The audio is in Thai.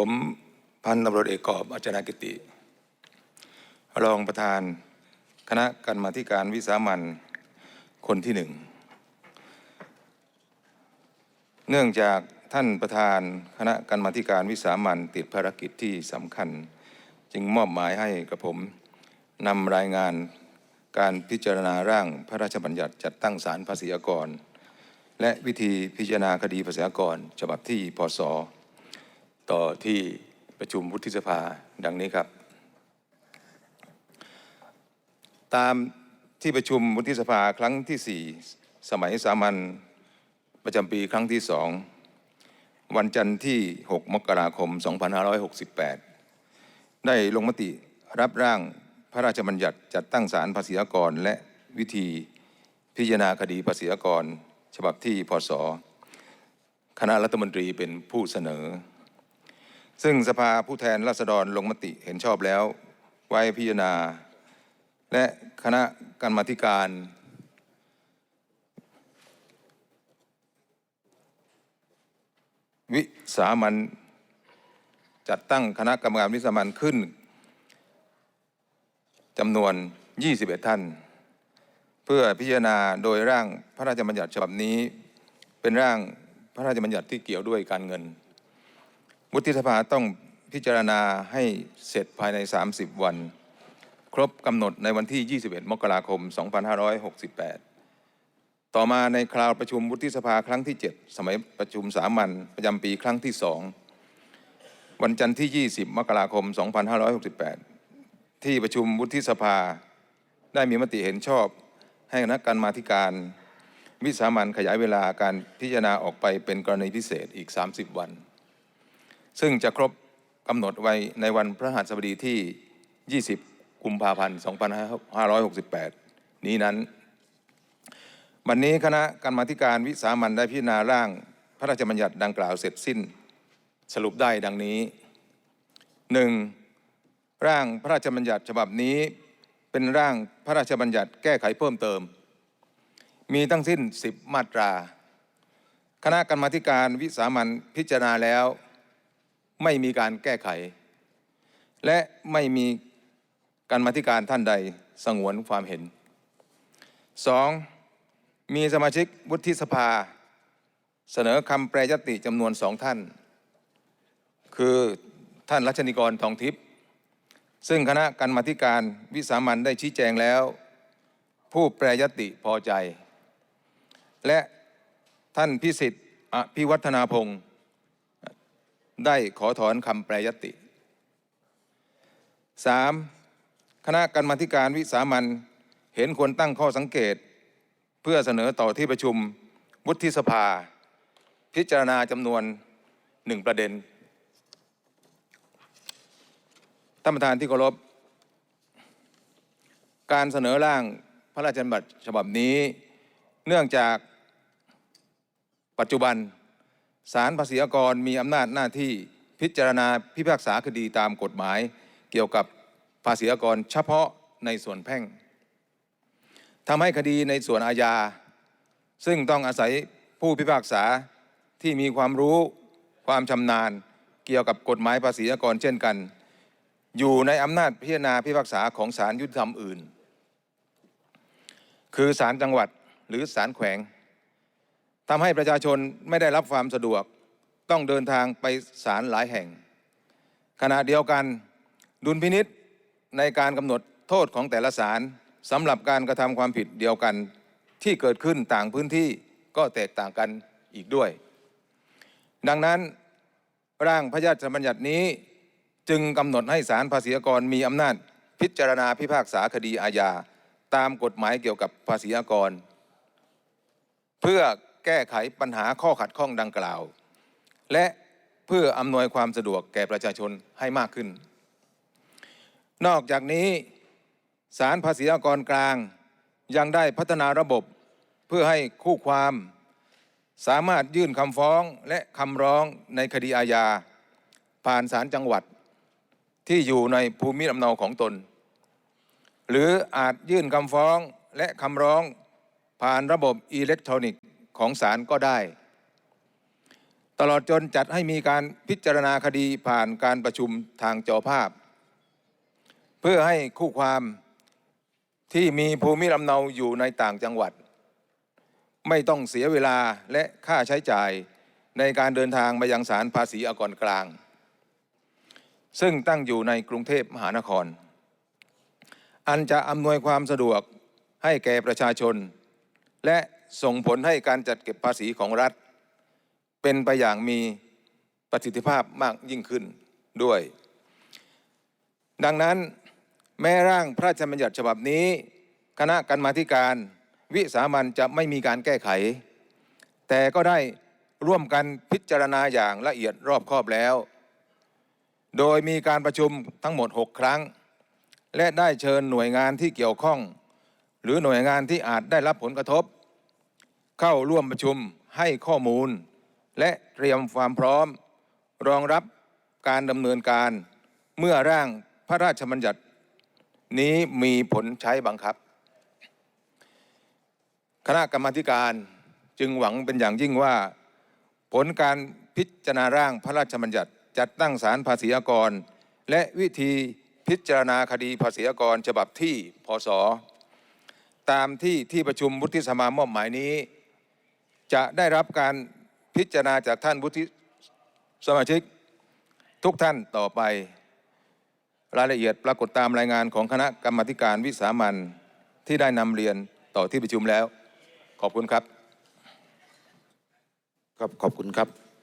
ผมพันตำรวจเอกกอบอาจารย์กิติ รองประธานคณะกรรมาการวิสามันคนที่หนึ่ง เนื่องจากท่านประธานคณะกรรมาการวิสามันติดภารกิจที่สำคัญ จึงมอบหมายให้กับผมนำรายงานการพิจารณาร่างพระราชบัญญัติจัดตั้งศาลภาษีอากร และวิธีพิจารณาคดีภาษีอากร ฉบับที่พศ ต่อที่ประชุมวุฒิสภาดังนี้ครับ ตามที่ประชุมวุฒิสภาครั้งที่ 4 สมัยสามัญประจำปีครั้งที่2วันจันทร์ที่ 6 มกราคม 2568 ได้ลงมติรับร่างพระราชบัญญัติจัดตั้งศาลภาษีอากร และวิธีพิจารณาคดีภาษีอากร ฉบับที่พศคณะรัฐมนตรีเป็นผู้เสนอ ซึ่งสภาผู้แทนราษฎรลงมติเห็นชอบแล้ว ไว้พิจารณา และคณะกรรมาธิการ วิสามันจัดตั้งคณะกรรมการวิสามันขึ้นจำนวน 21 ท่าน เพื่อพิจารณาโดยร่างพระราชบัญญัติฉบับนี้ เป็นร่างพระราชบัญญัติที่เกี่ยวด้วยการเงิน วุฒิสภาต้องพิจารณาให้เสร็จภายใน 30 วัน ครบกำหนดในวันที่ 21 มกราคม 2568 ต่อมาในคราวประชุมวุฒิสภาครั้งที่ 7 สมัยประชุมสามัญประจำปีครั้งที่ 2 วันจันทร์ที่ 20 มกราคม 2568 ที่ประชุมวุฒิสภาได้มีมติเห็นชอบให้คณะกรรมาธิการวิสามันขยายเวลาการพิจารณาออกไปเป็นกรณีพิเศษอีก 30 วัน ซึ่งจะครบกำหนดไว้ในวันพระหัสบดีที่ 20 กุมภาพันธ์ 2568 นี้นั้น วันนี้คณะกรรมาธิการวิสามันได้พิจารณาร่างพระราชบัญญัติดังกล่าวเสร็จสิ้น สรุปได้ดังนี้ 1. ร่างพระราชบัญญัติฉบับนี้เป็นร่างพระราชบัญญัติแก้ไขเพิ่มเติม มีทั้งสิ้น 10 มาตรา คณะกรรมาธิการวิสามันพิจารณาแล้ว ไม่มีการแก้ไข และไม่มีการมาธิการท่านใดสงวนความเห็น 2. มีสมาชิกวุฒิสภา เสนอคำแปรยติจำนวนสองท่าน คือท่านรัชนิกรทองทิพย์ซึ่งคณะกรรมาธิการวิสามันได้ชี้แจงแล้ว ผู้แปรยติพอใจ และท่านพิสิทธิ์อภิวัฒนาพงศ์ ได้ขอถอนคำแปรยติ 3. คณะกรรมาธิการวิสามันเห็นควรตั้งข้อสังเกต เพื่อเสนอต่อที่ประชุมวุฒิสภา พิจารณาจำนวนหนึ่งประเด็นท่านประธานที่เคารพการเสนอร่างพระราชบัญญัติฉบับนี้ เนื่องจากปัจจุบัน ศาลภาษีอากรมีอำนาจหน้าที่พิจารณาพิพากษาคดีตามกฎหมาย เกี่ยวกับภาษีอากรเฉพาะในส่วนแพ่งทำให้คดีในส่วนอาญา ซึ่งต้องอาศัยผู้พิพากษาที่มีความรู้ความชำนาญ เกี่ยวกับกฎหมายภาษีอากรเช่นกัน อยู่ในอำนาจพิจารณาพิพากษาของศาลยุติธรรมอื่น คือศาลจังหวัดหรือศาลแขวง ทำให้ประชาชนไม่ได้รับความสะดวก ต้องเดินทางไปศาลหลายแห่ง ขณะเดียวกันดุลพินิษในการกำหนดโทษของแต่ละศาลสำหรับการกระทำความผิดเดียวกันที่เกิดขึ้นต่างพื้นที่ก็แตกต่างกันอีกด้วย ดังนั้นร่างพระราชบัญญัตินี้จึงกำหนดให้ศาลภาษีกรมีอำนาจพิจารณาพิพากษาคดีอาญาตามกฎหมายเกี่ยวกับภาษีอากร เพื่อ แก้ไขปัญหาข้อขัดข้องดังกล่าว และเพื่ออำนวยความสะดวกแก่ประชาชนให้มากขึ้น นอกจากนี้ศาลภาษีอากรกลาง ยังได้พัฒนาระบบเพื่อให้คู่ความ สามารถยื่นคำฟ้องและคำร้องในคดีอาญา ผ่านศาลจังหวัด ที่อยู่ในภูมิลำเนาของตน หรืออาจยื่นคำฟ้องและคำร้องผ่านระบบอิเล็กทรอนิกส์ ของศาลก็ได้ ตลอดจนจัดให้มีการพิจารณาคดีผ่านการประชุมทางจอภาพ เพื่อให้คู่ความที่มีภูมิลำเนาอยู่ในต่างจังหวัด ไม่ต้องเสียเวลาและค่าใช้จ่ายในการเดินทางมายังศาลภาษีอากรกลาง ซึ่งตั้งอยู่ในกรุงเทพมหานคร อันจะอำนวยความสะดวกให้แก่ประชาชน และ ส่งผลให้การจัดเก็บภาษีของรัฐ เป็นไปอย่างมีประสิทธิภาพมากยิ่งขึ้นด้วย ดังนั้นแม้ร่างพระราชบัญญัติฉบับนี้ คณะกรรมาธิการ วิสามันจะไม่มีการแก้ไข แต่ก็ได้ร่วมกันพิจารณาอย่างละเอียดรอบคอบแล้ว โดยมีการประชุมทั้งหมด 6 ครั้ง และได้เชิญหน่วยงานที่เกี่ยวข้อง หรือหน่วยงานที่อาจได้รับผลกระทบ เข้าร่วมประชุมให้ข้อมูล และเตรียมความพร้อม รองรับการดำเนินการ เมื่อร่างพระราชบัญญัติ นี้มีผลใช้บังคับ คณะกรรมธิการจึงหวังเป็นอย่างยิ่งว่า ผลการพิจารณาร่างพระราชบัญญัติ จัดตั้งศาลภาษีอากร และวิธีพิจารณาคดีภาษีอากรฉบับที่พศตามที่ที่ประชุมวุฒิสภามอบหมายนี้ จะได้รับการพิจารณาจากท่านวุฒิสมาชิกทุกท่านต่อไป รายละเอียดปรากฏตามรายงานของคณะกรรมการวิสามันที่ได้นำเรียนต่อที่ประชุมแล้ว ขอบคุณครับ ครับขอบคุณครับ